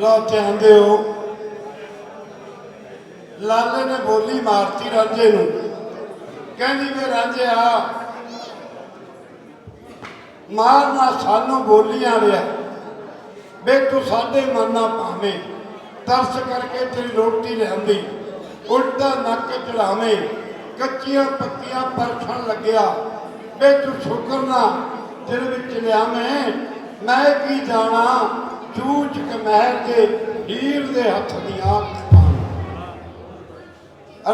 ਲੋ ਧਿਆਨ ਦਿਓ ਲਾਲੇ ਨੇ ਬੋਲੀ ਮਾਰਤੀ ਰਾਂਝੇ ਨੂੰ। ਕਹਿੰਦੀ ਵੇ ਰਾਂਝਿਆ ਮਾਰਨਾ ਸਾਨੂੰ ਬੋਲੀਆਂ ਰਿਆ। ਵੇ ਤੂੰ ਸਾਡੇ ਮਨ ਭਾਵੇਂ, ਤਰਸ ਕਰਕੇ ਤੇਰੀ ਰੋਟੀ ਲਿਆਂਦੀ, ਉਲਟਾ ਨੱਕ ਚੜਾਵੇਂ ਕੱਚੀਆਂ ਪੱਕੀਆਂ ਪਰਖਣ ਲੱਗਿਆ। ਵੇ ਤੂੰ ਸ਼ੁਕਰ ਨਾ ਦਿਲ ਵਿੱਚ ਲਿਆਵੇਂ, ਮੈਂ ਕੀ ਜਾਣਾ? ਚੂਚ ਕਮਹਿਰ ਦੇ ਹੀਰ ਦੇ ਹੱਥ ਦੀਆਂ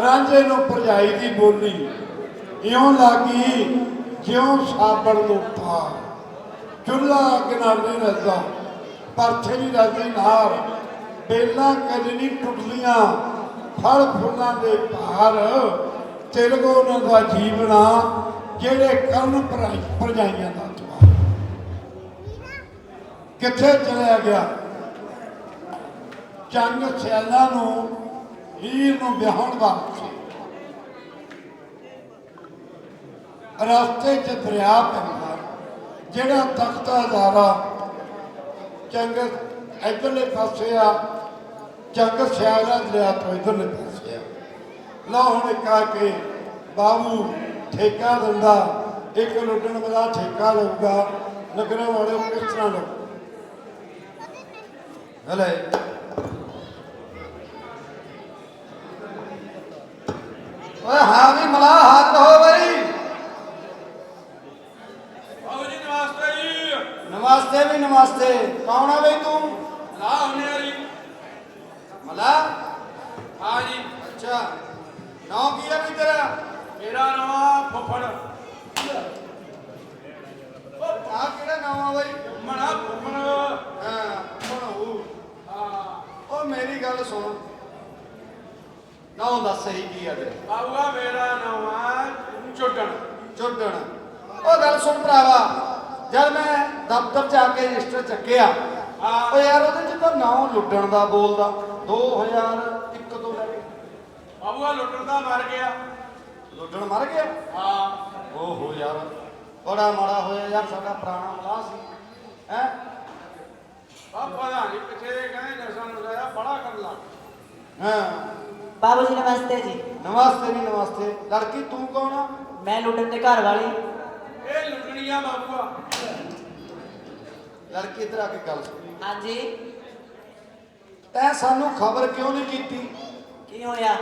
ਰਾਂਝੇ ਨੂੰ ਭਰਜਾਈ ਦੀ ਬੋਲੀ, ਇਉਂ ਲੱਗੀ ਜਿਉਂ ਸਾਬਣ ਨੂੰ ਥਾ ਚੁੱਲ੍ਹਾ ਅੱਗ ਨਾਲ ਪਰਥੇ ਨਹੀਂ ਰਸਦੀ ਨਾਰ, ਬੇਲਾਂ ਕਦੇ ਨਹੀਂ ਟੁੱਟਦੀਆਂ, ਫਲ ਫੁੱਲਾਂ ਦੇ ਭਾਰ। ਤਿਲਗੋ ਉਹਨਾਂ ਦਾ ਜੀਵਨਾ, ਜਿਹੜੇ ਕਰਨ ਭਰਾਈ- ਭਰਜਾਈਆਂ ਦਾ। ਕਿੱਥੇ ਚਲਿਆ ਗਿਆ? ਚੰਗ ਸਿਆਲਾਂ ਨੂੰ, ਹੀਰ ਨੂੰ ਵਿਆਹਣ ਵਾਸਤੇ। ਰਸਤੇ 'ਚ ਦਰਿਆ ਪੈਂਦਾ, ਜਿਹੜਾ ਤਖਤਾ ਹਜ਼ਾਰਾ, ਚੰਗ ਇਧਰਲੇ ਪਾਸੇ ਆ, ਚੰਗ ਸਿਆਲਾ ਦਰਿਆ ਤੋਂ ਇਧਰਲੇ ਪਾਸੇ ਆ। ਲਓ ਹੁਣ ਇੱਕ ਆ ਕੇ ਬਾਬੂ ਠੇਕਾ ਦਿੰਦਾ, ਇੱਕ ਲੁੱਟਣ ਵਾਲਾ ਠੇਕਾ ਲਊਗਾ ਲੱਗਣਾ ਵਾਲੇ ਕਿਸ ਤਰ੍ਹਾਂ ਲਓ ਹਲੇ ਓਏ ਹਾਂ ਵੀ ਮਲਾ ਹੱਥ ਹੋ ਬਈ। ਬਾਬੂ ਜੀ ਨਮਸਤੇ ਜੀ। ਨਮਸਤੇ ਵੀ ਨਮਸਤੇ। ਕੌਣ ਆ ਬਈ ਤੂੰ? ਲਾ ਹੁੰਨੇ ਆ ਜੀ। ਮਲਾ? ਹਾਂ ਜੀ। ਅੱਛਾ। ਨਾਮ ਕੀ ਆ ਵੀ ਤੇਰਾ? ਮੇਰਾ ਨਾਮ ਫੁੱਫੜ ਆ ਕਿਹੜਾ ਨਾਮ ਆ ਬਈ ਮਣਾ ਫੁੱਫੜ ਹਾਂ ਬਣਾਉ ਹਾਂ ਉਹ ਮੇਰੀ ਗੱਲ ਸੁਣ ਨਾਮ ਦੱਸ ਸਹੀ ਕੀ ਆ ਤੇਰਾ ਬਾਬੂਆ ਮੇਰਾ ਨਾਮ ਆ ਚੁੱਟਣ ਚੁੱਟਣ ਉਹ ਗੱਲ ਸੁਣ ਭਰਾਵਾ ਜਦ ਮੈਂ ਦਫ਼ਤਰ ਚ ਆ ਕੇ ਰਜਿਸਟਰ ਚੱਕਿਆ। ਉਹ ਯਾਰ ਉਹਦੇ ਚ ਤਾਂ ਨਾਮ ਲੁੱਟਣ ਦਾ ਬੋਲਦਾ। 2001 ਤੋਂ ਲੈ ਕੇ। ਬਾਬੂਆ ਲੁੱਟਣ ਦਾ ਮਰ ਗਿਆ। ਲੁੱਟਣ ਮਰ ਗਿਆ? ਹਾਂ। ਓਹੋ ਯਾਰ ਬੜਾ ਮਾੜਾ ਹੋਇਆ ਯਾਰ ਸਾਡਾ ਪੁਰਾਣਾ ਮਲਾਹ ਸੀ। ਹੈ? ਬਾਬਾ ਦਾ ਨਹੀਂ ਪਿੱਛੇ ਦੇ ਕਹਿੰਦੇ ਨਸ਼ਾ ਨੂੰ ਲਾਇਆ ਬੜਾ ਕਰ ਲੱਗ ਹਾਂ। ਬਾਬੂ ਜੀ ਨਮਸਤੇ ਜੀ। ਨਮਸਤੇ ਵੀ ਨਮਸਤੇ। ਲੜਕੀ ਤੂੰ ਕੌਣ ਆ? ਮੈਂ ਲੁੱਟਣ ਦੇ ਘਰ ਵਾਲੀ। ਇਹ ਲੁੱਟਣੀਆਂ ਬਾਬੂਆ। ਲੜਕੀ ਇੱਧਰ ਆ ਕੇ ਗੱਲ ਸੁਣ। ਹਾਂਜੀ। ਤੈਂ ਸਾਨੂੰ ਖਬਰ ਕਿਉਂ ਨਹੀਂ ਕੀਤੀ? ਕੀ ਹੋਇਆ?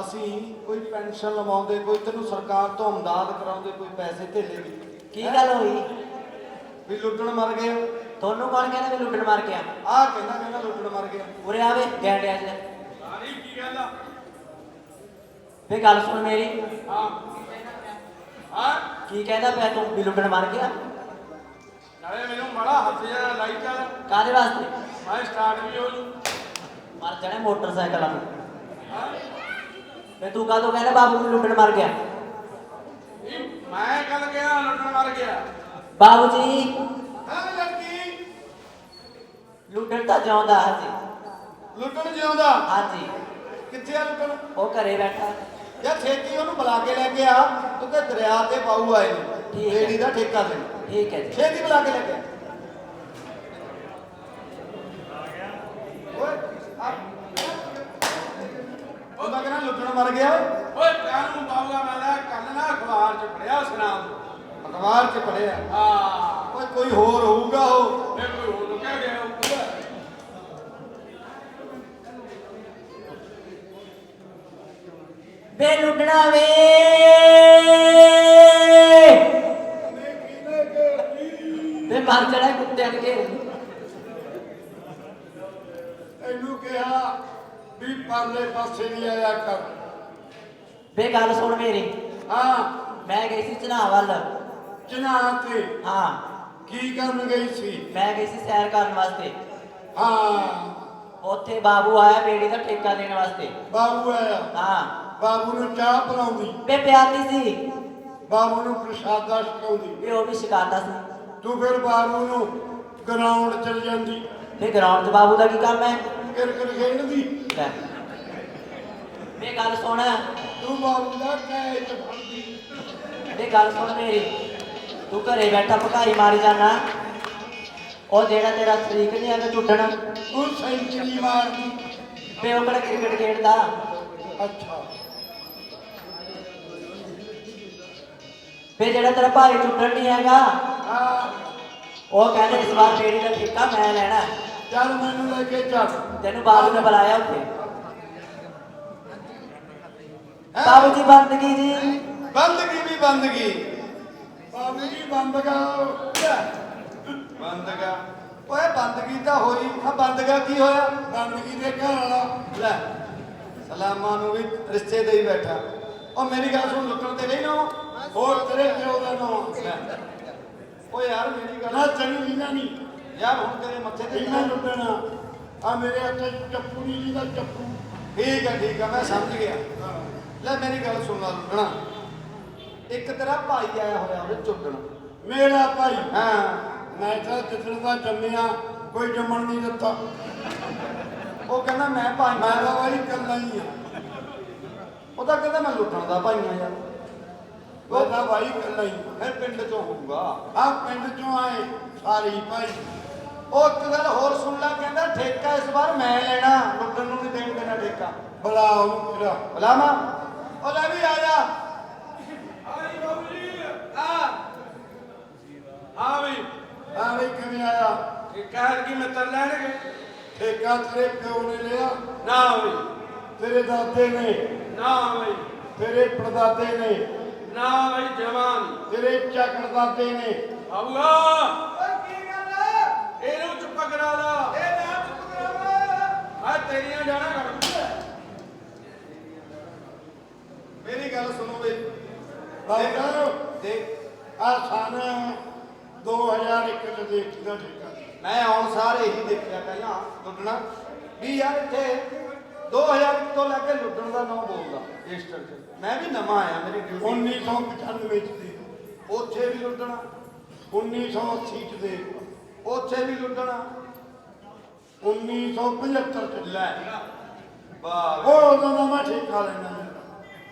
ਅਸੀਂ ਕੋਈ ਪੈਨਸ਼ਨ ਲਵਾਉਂਦੇ ਕੋਈ ਤੈਨੂੰ ਸਰਕਾਰ ਤੋਂ ਅਮਦਾਦ ਕਰਾਉਂਦੇ ਕੋਈ ਪੈਸੇ ਧੇਲੇ ਦੀ ਕੀ ਗੱਲ ਹੋਈ? ਵੀ ਲੁੱਟਣ ਮਰ ਗਏ। ਤੁਹਾਨੂੰ ਕੌਣ ਕਹਿੰਦਾ ਵੀ ਲੁੱਟਣ ਮਾਰ ਗਿਆ? ਆਹ ਕਹਿੰਦਾ ਕਹਿੰਦਾ ਲੁੱਟਣ ਮਰ ਗਿਆ। ਉਰੇ ਆਵੇ ਗੈਂਡਿਆਂ 'ਚ ਸਾਰੀ ਕੀ ਕਹਿੰਦਾ ਵੇ ਗੱਲ ਸੁਣ ਮੇਰੀ। ਹਾਂ। ਹਾਂ। ਕੀ ਕਹਿੰਦਾ ਪਿਆ ਤੂੰ ਵੀ ਲੁੱਟਣ ਮਾਰ ਗਿਆ? ਨਾਲੇ ਮੈਨੂੰ ਮੜਾ ਹੱਥ ਜਿਹਾ ਲਾਈ ਚੱਲ। ਕਾਦੇ ਵਾਸਤੇ? ਮੈਂ ਸਟਾਰਟ ਵੀ ਹੋ ਜੂ। ਮਰ ਜਾਣੇ ਮੋਟਰਸਾਈਕਲ ਆ ਹਾਂ। ਵੇ ਤੂੰ ਕਾਹਤੋਂ ਕਹਿੰਦਾ ਬਾਬੂ ਨੂੰ ਲੁੱਟਣ ਮਾਰ ਗਿਆ? ਇਹ ਮੈਂ ਕੱਲ ਗਿਆ ਲੁੱਟਣ ਮਰ ਗਿਆ। ਬਾਬੂ ਜੀ। ਹਾਂ ਲੜਕੀ। ਲੁੱਟਣ ਤਾਂ ਜਿਉਂਦਾ ਹਜੀ। ਲੁੱਟਣ ਜਿਉਂਦਾ। ਹਾਂਜੀ। ਕਿੱਥੇ ਆ ਲੁੱਟਣ? ਉਹ ਘਰੇ ਬੈਠਾ। ਯਾਰ ਛੇਤੀ ਉਹਨੂੰ ਬੁਲਾ ਕੇ ਲੈ ਕੇ ਆ। ਕਿਉਂਕਿ ਦਰਿਆ ਤੇ ਪਾਉ ਆਏ ਨੇ। ਠੀਕ ਹੈ। ਬੇੜੀ ਦਾ ਠੇਕਾ ਦੇ ਠੀਕ ਹੈ ਜੀ ਛੇਤੀ ਬੁਲਾ ਕੇ ਲੈ ਕੇ ਆ। ਓਏ ਆ। ਉਹ ਮੈਂ ਕਹਿੰਦਾ ਲੁੱਟਣ ਮਰ ਗਿਆ। ਓਏ ਓਏ ਕਾਨੂੰ ਬਾਬੂਆ ਮੈਂ ਨਾ ਕੱਲ ਨਾ ਅਖਬਾਰ ਚ ਪੜਿਆ ਅਖਬਾਰ 'ਚ ਪੜਿਆ। ਹਾਂ। ਓਏ ਕੋਈ ਹੋਰ ਹੋਊਗਾ ਉਹ? ਇਹ ਕੋਈ ਹੋਰ ਲੁਕਿਆ ਗਿਆ ਹੋਊਗਾ। ਵੇ ਲੁੱਟਣਾ ਵੇ। ਵੇ ਮਰ ਜਾਣਾ ਕੁੱਤਿਆਂ ਕੇ ਇਹਨੂੰ ਕਿਹਾ ਵੀ ਪਰਲੇ ਪਾਸੇ ਨਹੀਂ ਆਇਆ ਕਰ। ਵੇ ਗੱਲ ਸੁਣ ਮੇਰੀ। ਹਾਂ। ਮੈਂ ਗਈ ਸੀ ਚਨਾਹ ਵੱਲ। ਚਨਾ ਤੇ? ਹਾਂ। ਕੀ ਕਰਨ ਗਈ ਸੀ? ਮੈਂ ਗਈ ਸੀ ਸੈਰ ਕਰਨ ਵਾਸਤੇ। ਹਾਂ। ਉੱਥੇ ਬਾਬੂ ਆਇਆ ਬੇੜੀ ਦਾ ਠੇਕਾ ਦੇਣ ਵਾਸਤੇ। ਬਾਬੂ ਆਇਆ? ਹਾਂ। ਬਾਬੂ ਨੂੰ ਚਾਹ ਪਿਲਾਉਂਦੀ? ਵੇ ਪਿਆਤੀ ਸੀ। ਬਾਬੂ ਨੂੰ ਪ੍ਰਸ਼ਾਦਾ ਛਕਾਉਂਦੀ? ਵੇ ਉਹ ਵੀ ਸ਼ਿਕਾਇਤਾਂ ਸੀ। ਤੂੰ ਫਿਰ ਬਾਬੂ ਨੂੰ ਗਰਾਊਂਡ ਚਲ ਜਾਂਦੀ। ਵੇ ਗਰਾਊਂਡ 'ਚ ਬਾਬੂ ਦਾ ਕੀ ਕੰਮ ਹੈ? ਕਿਰਕਟ ਖੇਡਦੀ। ਲੈ। ਵੇ ਗੱਲ ਸੁਣ। ਤੂੰ ਬਾਬੂ ਦਾ ਕੈਚ ਫੜਦੀ। ਵੇ ਗੱਲ ਸੁਣ ਮੇਰੀ। ਤੂੰ ਘਰੇ ਬੈਠਾ ਭਕਾਈ ਮਾਰੀ ਜਾਣਾ ਉਹ ਜਿਹੜਾ ਤੇਰਾ ਸ਼ਰੀਕ ਨਹੀਂ ਹੈਗਾ ਝੁੱਟਣ ਉਹ ਸੈਂਚਰੀ ਮਾਰਦੀ। ਤੇ ਉਹ ਕਿਹੜਾ ਕ੍ਰਿਕਟ ਖੇਡਦਾ? ਅੱਛਾ। ਫੇ ਜਿਹੜਾ ਤੇਰਾ ਭਾਈ ਝੁੱਟਣ ਨਹੀਂ ਹੈਗਾ ਉਹ ਕਹਿੰਦੇ ਇਸ ਵਾਰ ਬੇੜੀ ਦਾ ਠੇਕਾ ਮੈਂ ਲੈਣਾ। ਚੱਲ ਮੈਨੂੰ ਲੈ ਕੇ ਚੱਲ। ਤੈਨੂੰ ਬਾਬੂ ਨੇ ਬੁਲਾਇਆ ਉੱਥੇ। ਬਾਬੂ ਜੀ ਬੰਦਗੀ ਜੀ। ਬੰਦਗੀ ਵੀ ਬੰਦਗੀ। ਬਾਬੂ ਜੀ ਬੰਦ ਕਰੋ ਬੰਦਗਾ। ਓਏ ਬੰਦਗੀ ਤਾਂ ਹੋਈ। ਆ ਬੰਦਗਾ ਕੀ ਹੋਇਆ? ਬੰਦਗੀ ਦੇ ਘਰ ਵਾਲਾ। ਲੈ ਸਲਾਮਾਂ ਨੂੰ ਵੀ ਰਿਸ਼ਤੇ ਦੇ ਹੀ ਬੈਠਾ। ਉਹ ਮੇਰੀ ਗੱਲ ਸੁਣ ਲੁੱਟਣ ਤੇ ਨਹੀਂ ਨਾ ਹੋਰ ਤੇਰੇ ਪਿਓ ਦਾ ਨਾਮ ਓਏ ਯਾਰ ਮੇਰੀ ਗੱਲ ਨਾ ਚੰਗੀ ਲੀਨਾ ਨਹੀਂ। ਯਾਰ ਹੁਣ ਤੇਰੇ ਮੱਥੇ ਤੇ ਇਹਨਾਂ ਲੁੱਟਣਾ ਆ ਮੇਰੇ ਹੱਥ ਚੱਪੂ ਨਹੀਂ ਜੀ ਦਾ ਚੱਪੂ। ਠੀਕ ਹੈ ਠੀਕ ਹੈ ਮੈਂ ਸਮਝ ਗਿਆ। ਲੈ ਮੇਰੀ ਗੱਲ ਸੁਣ ਲਾ ਲੁੱਟਣਾ ਇੱਕ ਤੇਰਾ ਭਾਈ ਆਇਆ ਹੋਇਆ ਉਹਦੇ ਚੁੱਟਣ ਮੇਰਾ ਭਾਈ? ਹਾਂ। ਮੈਂ ਤਾਂ ਜਿੱਦਣ ਦਾ ਜੰਮਿਆ ਕੋਈ ਜੰਮਣ ਨਹੀਂ ਦਿੱਤਾ। ਉਹ ਕਹਿੰਦਾ ਮੈਂ ਭਾਈ ਮੈਂ ਤਾਂ ਵਾਲੀ ਕੱਲਾ ਹੀ ਆ। ਉਹ ਤਾਂ ਕਹਿੰਦਾ ਮੈਂ ਲੁੱਟਣ ਦਾ ਭਾਈ ਆ ਯਾਰ। ਮੈਂ ਤਾਂ ਭਾਈ ਕੱਲਾ ਹੀ ਆ। ਫਿਰ ਪਿੰਡ ਚੋਂ ਹੋਊਗਾ। ਆਹ ਪਿੰਡ ਚੋਂ ਆਏ ਸਾਰੇ ਹੀ ਭਾਈ। ਉਹ ਇੱਕ ਗੱਲ ਹੋਰ ਸੁਣ ਲੈ ਕਹਿੰਦਾ ਠੇਕਾ ਇਸ ਵਾਰ ਮੈਂ ਲੈਣਾ ਲੁੱਟਣ ਨੂੰ ਨਹੀਂ ਦੇਣ ਦੇਣਾ ਠੇਕਾ। ਬਲਾ ਉਹਨੂੰ ਮੇਰਾ। ਬੁਲਾਵਾ? ਉਹ ਲੈ ਵੀ ਆ ਜਾ। ਆਈ ਬਾਬੂ ਜੀ। ਆ ਹਾਂ। ਵੀ ਆ ਵੀ ਕਿਵੇਂ ਆਇਆ? ਇਹ ਕਹਿਣ ਕੀ ਮਿੱਤਰ ਲੈਣਗੇ? ਠੇਕਾ ਤੇਰੇ ਪਿਓ ਨੇ ਲਿਆ। ਨਾ ਵੀ ਤੇਰੇ ਦਾਦੇ ਨੇ। ਨਾ ਵੀ ਤੇਰੇ ਪੜਦਾਦੇ ਨੇ। ਨਾ ਵੀ ਜਵਾਨ। ਤੇਰੇ ਚੱਕਰ ਦਾਦੇ ਨੇ। ਆਊਗਾ। ਓਏ ਕੀ ਗੱਲ ਹੈ ਇਹਨੂੰ ਚੁੱਪ ਕਰਾ ਲਾ। ਇਹ ਨਾ ਚੁੱਪ ਕਰਾਵਾ ਆ ਤੇਰੀਆਂ ਜਾਣਾ ਕਰ ਮੇਰੀ ਗੱਲ ਸੁਣੋ ਵੇ ਬਾਬਾ। ਦੇਖ ਆ ਸਨ 2001 ਚ ਦੇਖਦਾ ਠੇਕਾ। ਮੈਂ ਆਉਣ ਸਾਰ ਇਹੀ ਦੇਖਿਆ ਪਹਿਲਾਂ ਲੁੱਟਣਾ। ਵੀ ਯਾਰ ਇੱਥੇ 2000 ਤੋਂ ਲੈ ਕੇ ਲੁੱਟਣ ਦਾ ਨਾਮ ਬੋਲਦਾ। ਰਜਿਸਟਰ 'ਚ। ਮੈਂ ਵੀ ਨਵਾਂ ਆਇਆ ਮੇਰੀ ਡਿਊਟੀ 1995 ਚ ਦੇ ਉੱਥੇ ਵੀ ਲੁੱਟਣਾ। 1980 ਚ ਦੇ ਉੱਥੇ ਵੀ ਲੁੱਟਣਾ। 1975 ਚ ਲੈ। ਵਾਹ। ਉਹ ਉਦੋਂ ਦਾ ਮੈਂ ਠੇਕਾ ਲੈਣਾ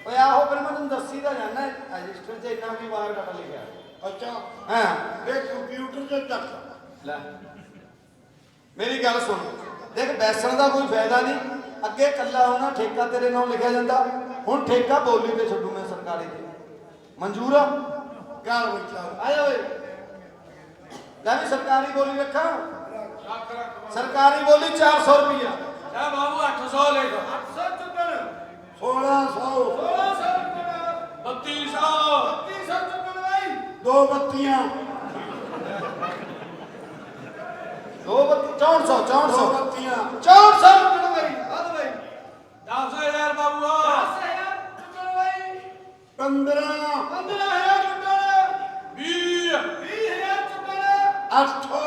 ਓਏ ਆਹੋ ਫਿਰ ਮੈਂ ਤੁਹਾਨੂੰ ਦੱਸੀ ਤਾਂ ਜਾਣਾ ਰਜਿਸਟਰ 'ਚ ਇੰਨਾ ਵੀ ਵਾਰ ਡਾਟਾ ਲਿਖਿਆ। ਅੱਛਾ। ਹਾਂ। ਇਹ ਕੰਪਿਊਟਰ ਤੇ ਚੱਕ। ਲੈ। ਮੇਰੀ ਗੱਲ ਸੁਣ। ਦੇਖ ਬੈਸਣ ਦਾ ਕੋਈ ਫਾਇਦਾ ਨਹੀਂ। ਅੱਗੇ ਕੱਲਾ ਹੋਣਾ ਠੇਕਾ ਤੇਰੇ ਨਾਮ ਲਿਖਿਆ ਜਾਂਦਾ। ਹੁਣ ਠੇਕਾ ਬੋਲੀ ਤੇ ਛੱਡੂ ਮੈਂ ਸਰਕਾਰੀ ਤੇ। ਮਨਜ਼ੂਰ ਆ? ਘਰ ਵਿੱਚ ਆ। ਆਇਆ ਓਏ। ਲੈ ਵੀ ਸਰਕਾਰੀ ਬੋਲੀ ਰੱਖਾਂ। ਸਰਕਾਰੀ ਬੋਲੀ 400 ਰੁਪਈਆ। ਲੈ ਬਾਬੂ 800 ਲੈ ਜਾ 800 ਚੁੱਕਣ। 1600 1600 ਚੁੱਕਣ। 3200 3200 ਚੁੱਕਣ ਬਾਈ। ਦੋ ਬੱਤੀਆਂ। ਦੋ ਬੱਤੀ 400 ਦੋ 400 ਬੱਤੀਆਂ 400 ਰੁਪਏ ਮੇਰੀ ਹੱਦ ਬਈ 10000 ਬਾਬੂ 10000 ਚੁੱਕਣ ਬਾਈ 15 15000 ਚੁੱਕਣ 20 20000 ਚੁੱਕਣ 8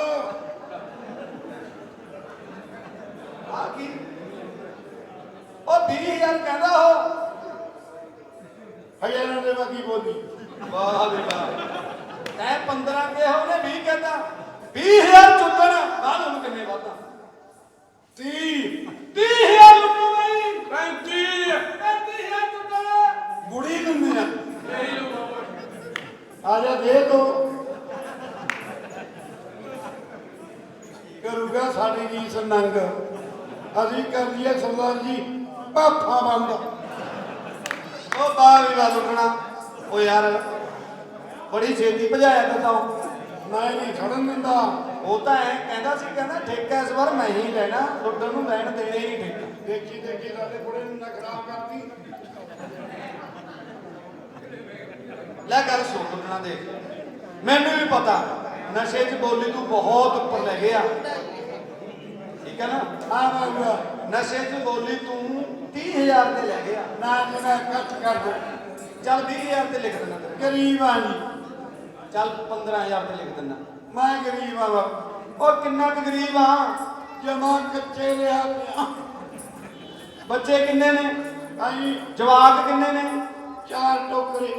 ਆ ਕੀ ਉਹ 20000 ਕਹਿੰਦਾ ਉਹ ਹਜ਼ਾਰਾਂ ਦੇ ਬਾਕੀ ਬੋਲੀ? ਵਾਹ ਵੀ ਵਾਹ ਤੈ 15 ਕਿਹਾ ਉਹਨੇ 20 ਕਹਿੰਦਾ 20000 ਚੁੱਕਣ ਬਾਅਦ ਉਹਨੂੰ ਕਿੰਨੇ ਵਾਦਾ 30 30000 ਚੁੱਕਣ ਬਾਈ। 35 35000 ਚੁੱਕਣ ਬੁੜੀ ਦਿੰਦੇ ਆ? ਆ ਜਾ ਦੇ ਦੋ ਕਰੂਗਾ ਸਾਡੀ ਰੀਸ ਨੰਗ। ਅਸੀਂ ਕਰ ਲਈਏ ਸਰਦਾਰ ਜੀ ਪਾਪਾ ਬੰਦ ਉਹ ਬਾਹਰ ਵੀ ਵਾਲ ਉੱਠਣਾ ਉਹ ਯਾਰ ਬੜੀ ਛੇਤੀ ਭਜਾਇਆ ਤੂੰ। ਮੈਂ ਨਹੀਂ ਖੜਨ ਦਿੰਦਾ। ਉਹ ਤਾਂ ਐ ਕਹਿੰਦਾ ਸੀ ਕਹਿੰਦਾ ਠੇਕਾ ਇਸ ਵਾਰ ਮੈਂ ਹੀ ਲੈਣਾ ਲੁੱਟਣ ਨੂੰ ਲੈਣ ਦੇਣੇ ਹੀ ਨਹੀਂ ਠੇਕਾ। ਦੇਖੀ ਦੇਖੀ ਸਾਡੇ ਕੁੜੇ ਨੂੰ ਨਾ ਖਰਾਬ ਕਰਦੀ ਲੈ ਸੁਣ ਲੁੱਟਣਾ ਦੇਖ। ਮੈਨੂੰ ਵੀ ਪਤਾ ਨਸ਼ੇ 'ਚ ਬੋਲੀ ਤੂੰ ਬਹੁਤ ਉੱਪਰ ਲੈ ਗਿਆ। ਠੀਕ ਹੈ ਨਾ? ਆ ਬਾਬਾ ਨਸ਼ੇ 'ਚ ਬੋਲੀ ਤੂੰ 30000 ਤੇ ਲੈ ਗਿਆ। ਨਾ ਜਨਾ ਕੱਟ ਕਰ ਦੋ। ਚੱਲ 20000 ਤੇ ਲਿਖ ਦਿੰਦਾ ਤੇਰੇ ਗਰੀਬ ਆ ਜੀ। ਚੱਲ 15000 ਤੇ ਲਿਖ ਦਿੰਦਾ। ਮੈਂ ਗਰੀਬ ਆ ਬਾਬਾ ਉਹ ਕਿੰਨਾ ਕੁ ਗਰੀਬ ਆ? ਜਮਾ ਕੱਚੇ ਪਿਆ ਬੱਚੇ ਕਿੰਨੇ ਨੇ? ਆਈ ਜਵਾਕ ਕਿੰਨੇ ਨੇ? ਚਾਰ ਟੋਕਰੇ।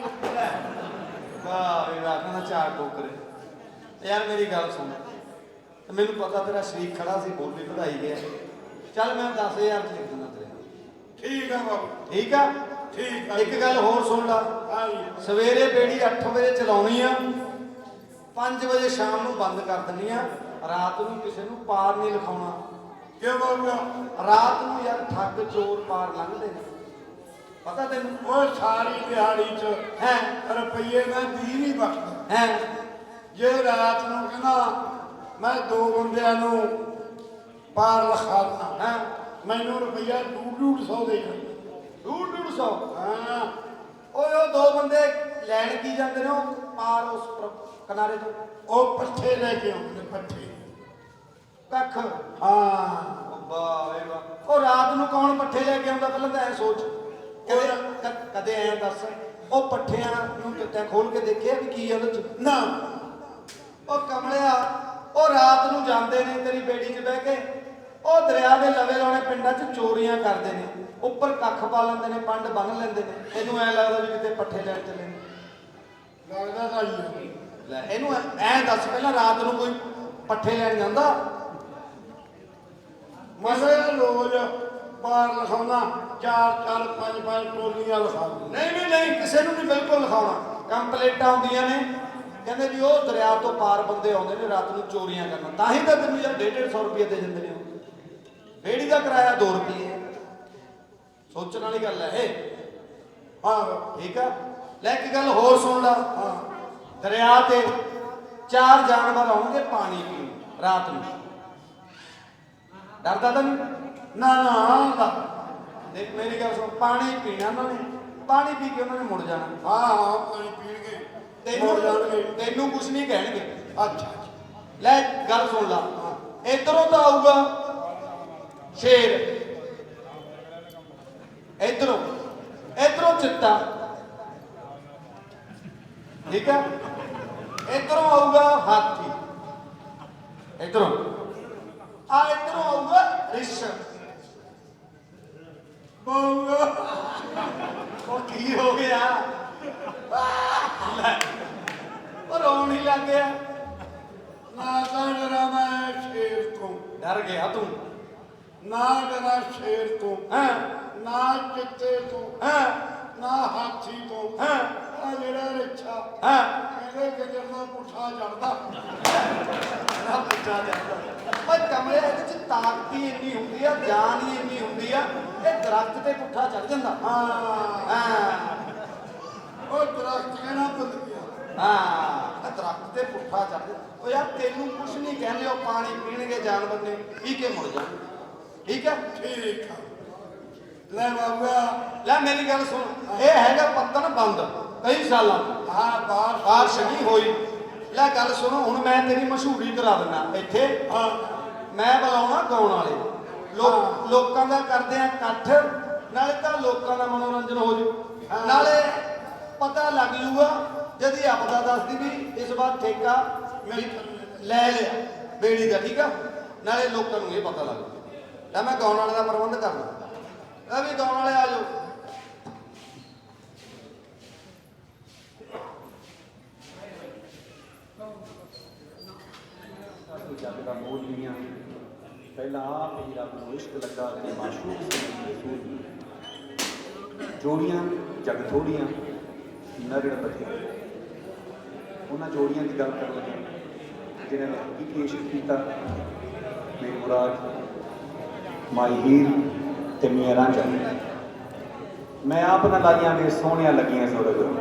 ਵਾਹ ਵਾਹ ਕਹਿੰਦਾ ਚਾਰ ਟੋਕਰੇ। ਯਾਰ ਮੇਰੀ ਗੱਲ ਸੁਣ। ਤੇ ਮੈਨੂੰ ਪਤਾ ਤੇਰਾ ਸ਼ਰੀਕ ਖੜਾ ਸੀ ਬੋਲੀ ਵਧਾਈ ਗਿਆ। ਚੱਲ ਮੈਂ 10000 ਚ ਲਿਖ ਦਿੰਦਾ ਤੇਰੇ ਠੀਕ ਆ ਬਾਬਾ। ਠੀਕ ਆ? ਠੀਕ ਆ ਇੱਕ ਗੱਲ ਹੋਰ ਸੁਣ ਲਾ। ਸਵੇਰੇ ਬੇੜੀ 8 ਵਜੇ ਚਲਾਉਣੀ ਆ 5 ਵਜੇ ਸ਼ਾਮ ਨੂੰ ਬੰਦ ਕਰ ਦਿੰਨੀ ਆ। ਰਾਤ ਨੂੰ ਕਿਸੇ ਨੂੰ ਪਾਰ ਨਹੀਂ ਲਿਖਾਉਣਾ। ਕਿਉਂ ਬਾਬਾ ਰਾਤ ਨੂੰ ਯਾਰ ਠੱਗ ਚੋਰ ਪਾਰ ਲੰਘਦੇ ਨੇ। ਪਤਾ ਤੈਨੂੰ? ਉਹ ਸਾਰੀ ਦਿਹਾੜੀ ਚ ਹੈ। ਰੁਪਈਏ ਦਾ ਦੀ ਨਹੀਂ ਬਚਦਾ ਹੈ। ਜੇ ਰਾਤ ਨੂੰ ਕਹਿੰਦਾ ਮੈਂ ਦੋ ਬੰਦਿਆਂ ਨੂੰ ਪਾਰ ਲਖਾਤਾ ਹੈ। ਮੈਨੂੰ ਰੁਪਈਆ ਡੂਢ ਡੂਢ ਸੌ ਦੇ ਜਾ ਡੂਢ ਡੂਢ ਸੌ। ਹਾਂ। ਓਏ ਉਹ ਦੋ ਬੰਦੇ ਲੈਣ ਕੀ ਜਾਂਦੇ ਨੇ? ਉਹ ਪਾਰ ਉਸ ਪਰ- ਕਿਨਾਰੇ ਤੋਂ। ਉਹ ਪੱਠੇ ਲੈ ਕੇ ਆਉਂਦੇ ਨੇ ਪੱਠੇ। ਕੱਖ। ਹਾਂ। ਵਾਹ ਵੇ ਵਾਹ ਉਹ ਰਾਤ ਨੂੰ ਕੌਣ ਪੱਠੇ ਲੈ ਕੇ ਆਉਂਦਾ ਪਹਿਲਾਂ ਤਾਂ ਐ ਸੋਚ। ਕਦੇ ਕ- ਕਦੇ ਐ ਦੱਸ। ਉਹ ਪੱਠਿਆਂ ਨੂੰ ਤੇ ਤੈਂ ਖੋਲ ਕੇ ਦੇਖਿਆ ਵੀ ਕੀ ਆ ਉਹਦੇ ਚ? ਨਾ। ਉਹ ਕਮਲਿਆ ਉਹ ਰਾਤ ਨੂੰ ਜਾਂਦੇ ਨੇ ਤੇਰੀ ਬੇੜੀ 'ਚ ਬਹਿ ਕੇ। ਉਹ ਦਰਿਆ ਦੇ ਲਵੇ ਲਾਉਣੇ ਪਿੰਡਾਂ 'ਚ ਚੋਰੀਆਂ ਕਰਦੇ ਨੇ। ਉੱਪਰ ਕੱਖ ਪਾ ਲੈਂਦੇ ਨੇ ਪੰਡ ਬੰਨ ਲੈਂਦੇ ਨੇ ਇਹਨੂੰ ਐ ਲੱਗਦਾ ਵੀ ਕਿਤੇ ਪੱਠੇ ਲੈਣ ਚੱਲੇ ਨੇ ਲੱਗਦਾ ਤਾਂ ਹੀ। ਲੈ ਇਹਨੂੰ ਐ ਦੱਸ ਪਹਿਲਾਂ ਰਾਤ ਨੂੰ ਕੋਈ ਪੱਠੇ ਲੈਣ ਜਾਂਦਾ? ਮੈਂ ਕਿਹਾ ਰੋਜ਼ ਪਾਰ ਲਿਖਾਉਣਾ ਚਾਰ ਚਾਰ ਪੰਜ ਪੰਜ ਟੋਲੀਆਂ ਲਿਖਾ ਦਿੰਦਾ। ਨਹੀਂ ਨਹੀਂ ਨਹੀਂ ਕਿਸੇ ਨੂੰ ਨਹੀਂ ਬਿਲਕੁਲ ਲਿਖਾਉਣਾ। ਕੰਪਲੇਂਟਾਂ ਆਉਂਦੀਆਂ ਨੇ। ਕਹਿੰਦੇ ਵੀ ਉਹ ਦਰਿਆ ਤੋਂ ਪਾਰ ਬੰਦੇ ਆਉਂਦੇ ਨੇ ਰਾਤ ਨੂੰ ਚੋਰੀਆਂ ਕਰਨ। ਤਾਂ ਹੀ ਤਾਂ ਤੈਨੂੰ ਯਾਰ 150 ਰੁਪਏ ਦੇ ਦਿੰਦੇ ਨੇ ਉਹ। ਬੇੜੀ ਦਾ ਕਿਰਾਇਆ 2 ਰੁਪਏ ਸੋਚਣ ਵਾਲੀ ਗੱਲ ਹੈ ਇਹ ਹਾਂ ਠੀਕ ਆ। ਲੈ ਇੱਕ ਗੱਲ ਹੋਰ ਸੁਣ ਲਾ। ਹਾਂ। ਦਰਿਆ ਤੇ ਚਾਰ ਜਾਨਵਰ ਆਉਣਗੇ ਪਾਣੀ ਪੀਣ ਰਾਤ ਨੂੰ। ਡਰਦਾ ਤਾਂ ਨਹੀਂ? ਨਾ ਨਾ ਆਉਂਦਾ। ਦੇਖ ਮੇਰੀ ਗੱਲ ਸੁਣ ਪਾਣੀ ਪੀਣਾ ਉਹਨਾਂ ਨੇ। ਪਾਣੀ ਪੀ ਕੇ ਉਹਨਾਂ ਨੇ ਮੁੜ ਜਾਣਾ। ਹਾਂ ਹਾਂ ਪਾਣੀ ਪੀਣਗੇ। ਤੈਨੂੰ ਮੁੜ ਜਾਣਗੇ। ਤੈਨੂੰ ਕੁਝ ਨਹੀਂ ਕਹਿਣਗੇ। ਅੱਛਾ ਲੈ ਗੱਲ ਸੁਣ ਲਾ। ਇਧਰੋਂ ਤਾਂ ਆਊਗਾ ਸ਼ੇਰ। ਇਧਰੋਂ ਇਧਰੋਂ ਚਿੱਟਾ। ਠੀਕ ਹੈ? ਇਧਰੋਂ ਆਊਗਾ ਹਾਥੀ। ਇਧਰੋਂ। ਆ ਇਧਰੋਂ ਆਊਗਾ ਰਿਸ਼ਵ ਬਾਊਗਾ ਉਹ ਕੀ ਹੋ ਗਿਆ? ਉਹ ਰੋਣ ਹੀ ਲੱਗ ਗਿਆ। ਨਾ ਤਾਂ ਡਰਾ ਮੈਂ ਸ਼ੇਰ ਤੋਂ। ਡਰ ਗਿਆ ਤੂੰ। ਨਾ ਡਰਾ ਸ਼ੇਰ ਤੋਂ। ਹਾਂ? ਨਾ ਚਿੱਤੇ ਤੋਂ ਹਾਂ ਨਾ ਹਾਥੀ ਤੋਂ ਹਾਂ ਆ ਜਿਹੜਾ ਰਿਛਾ ਹਾਂ ਕਹਿੰਦੇ ਗਜਰ ਦਾ ਪੁੱਠਾ ਚੜਦਾ। ਨਾ ਪੁੱਛਾ ਪਰ ਕਮਰੇ ਇਹਦੇ ਚ ਤਾਕਤ ਹੀ ਇੰਨੀ ਹੁੰਦੀ ਆ ਜਾਨ ਹੀ ਇੰਨੀ ਹੁੰਦੀ ਆ ਇਹ ਦਰਖਤ ਤੇ ਪੁੱਠਾ ਚੜ ਜਾਂਦਾ। ਹਾਂ। ਹਾਂ। ਉਹ ਦਰਖਤ ਕਹਿਣਾ ਭੁੱਲ ਗਿਆ? ਹਾਂ। ਦਰਖਤ ਤੇ ਪੁੱਠਾ ਚੜ ਜਾਂਦਾ। ਉਹ ਯਾਰ ਤੈਨੂੰ ਕੁਛ ਨਹੀਂ ਕਹਿੰਦੇ ਉਹ ਪਾਣੀ ਪੀਣਗੇ ਜਾਨਵਰ ਨੇ ਪੀ ਕੇ ਮੁੜ ਜਾਣ ਠੀਕ ਹੈ? ਠੀਕ ਆ। ਲੈ ਬਾਬਾ ਲੈ ਮੇਰੀ ਗੱਲ ਸੁਣ। ਇਹ ਹੈਗਾ ਪੱਤਨ ਬੰਦ ਕਈ ਸਾਲਾਂ ਤੋਂ। ਹਾਂ ਬਾਹਰ ਨਹੀਂ ਹੋਈ। ਲੈ ਗੱਲ ਸੁਣੋ ਹੁਣ ਮੈਂ ਤੇਰੀ ਮਸ਼ਹੂਰੀ ਕਰਾ ਦਿੰਦਾ ਇੱਥੇ। ਹਾਂ। ਮੈਂ ਬੁਲਾਉਣਾ ਗਾਉਣ ਵਾਲੇ। ਲੋਕ ਲੋਕਾਂ ਦਾ ਕਰਦੇ ਆ ਇਕੱਠ ਨਾਲੇ ਤਾਂ ਲੋਕਾਂ ਦਾ ਮਨੋਰੰਜਨ ਹੋ ਜੂ। ਨਾਲੇ ਪਤਾ ਲੱਗ ਜੂਗਾ ਜਦੀ ਆਪਦਾ ਦੱਸਦੀ ਵੀ ਇਸ ਵਾਰ ਠੇਕਾ ਮੇਰੀ ਲੈ ਲਿਆ ਬੇੜੀ ਦਾ ਠੀਕ ਆ? ਨਾਲੇ ਲੋਕਾਂ ਨੂੰ ਇਹ ਪਤਾ ਲੱਗ ਜੂ। ਲੈ ਮੈਂ ਗਾਉਣ ਵਾਲੇ ਦਾ ਪ੍ਰਬੰਧ ਕਰਦਾ। ਲੈ ਵੀ ਗਾਉਣ ਵਾਲੇ ਆ ਜਾਓ। ਜੱਗ ਦਾ ਮੋਲ ਲੀਆਂ ਪਹਿਲਾਂ ਆਪ ਹੀ ਰੱਬ ਨੂੰ ਇਸ਼ਕ ਲੱਗਾ ਤੇ ਮਾਸ਼ੂਕ ਸੀ। ਰਸੂਲ ਜੋੜੀਆਂ, ਜਗ ਥੋੜੀਆਂ, ਨਰੜ ਬਥੇ ਉਹਨਾਂ ਜੋੜੀਆਂ ਦੀ ਗੱਲ ਕਰਨ ਲੱਗੇ। ਜਿਨ੍ਹਾਂ ਨੇ ਹਕੀਕੀ ਇਸ਼ਕ ਕੀਤਾ? ਮੇਰੀ ਮੁਰਾਦ, ਮਾਈ ਹੀਰ ਤੇ ਮੇਰਾ ਚੱਲ ਮੈਂ ਆਪ ਨਾ ਲਾਈਆਂ ਵੀ ਸੋਹਣੀਆਂ ਲੱਗੀਆਂ ਸੂਰਜ ਨੂੰ